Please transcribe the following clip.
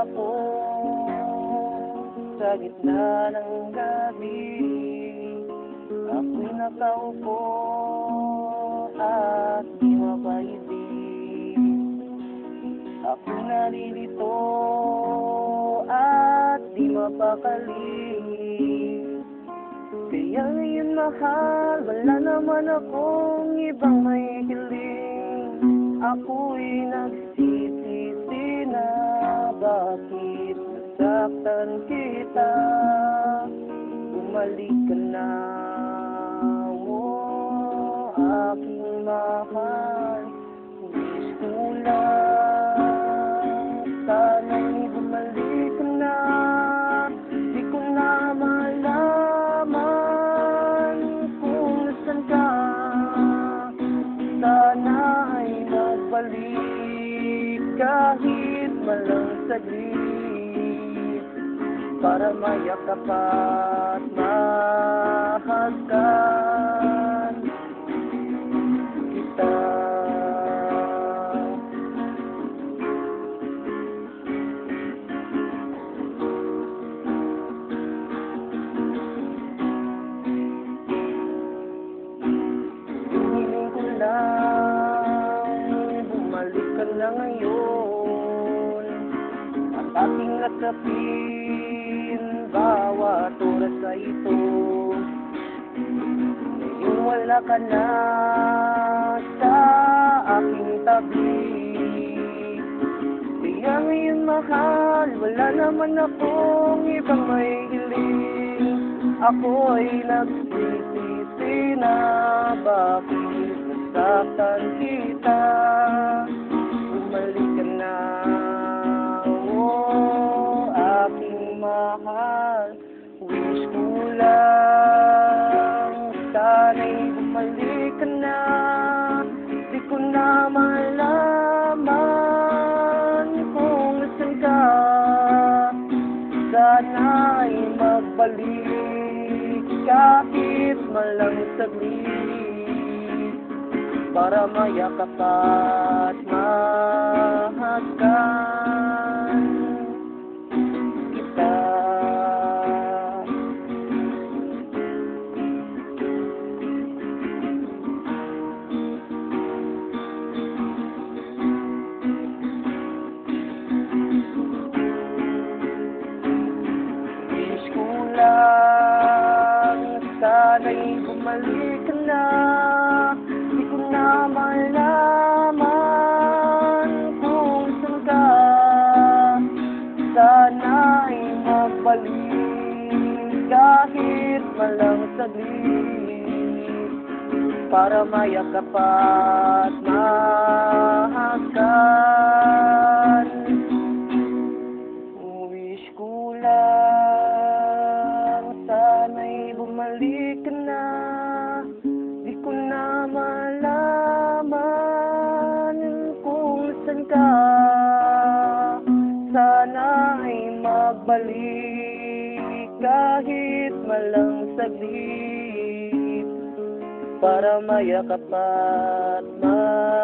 ako sa gitna ng gabi. Ako'y nakaupo at di mapaibig Ako'y narilito at di mapakali. Kaya ngayon mahal, wala naman akong ibang may hiling. Ako'y nagsisisi na bakit nasaktan kita? Bumalik ka na, oh, aking mahal. Wish ko lang, sana'y bumalik ka na. Di ko na malaman kung nasan ka. Sana ay magbalik kahit malang saglit Para mayakap at mahagkan nasapin Bawat oras na ito Ngayong wala ka na Sa aking tabi. Kaya ngayon mahal Wala naman akong ibang may hiling Ako'y nagsisisi na Bakit nasaktan kita mahal. Wish ko lang Sana'y bumalik ka na. Di ko na malaman Kung nasan ka. Sana'y magbalik kahit malang saglit. Para mayakap at sana'y bumalik ka na Di ko na malaman kung saan ka. Sana'y magbalik kahit malang saglit. Para mayakap at mahagkan. Wish ko lang sana'y bumalik magbalik kahit malang saglit Para mayakap at mahagkan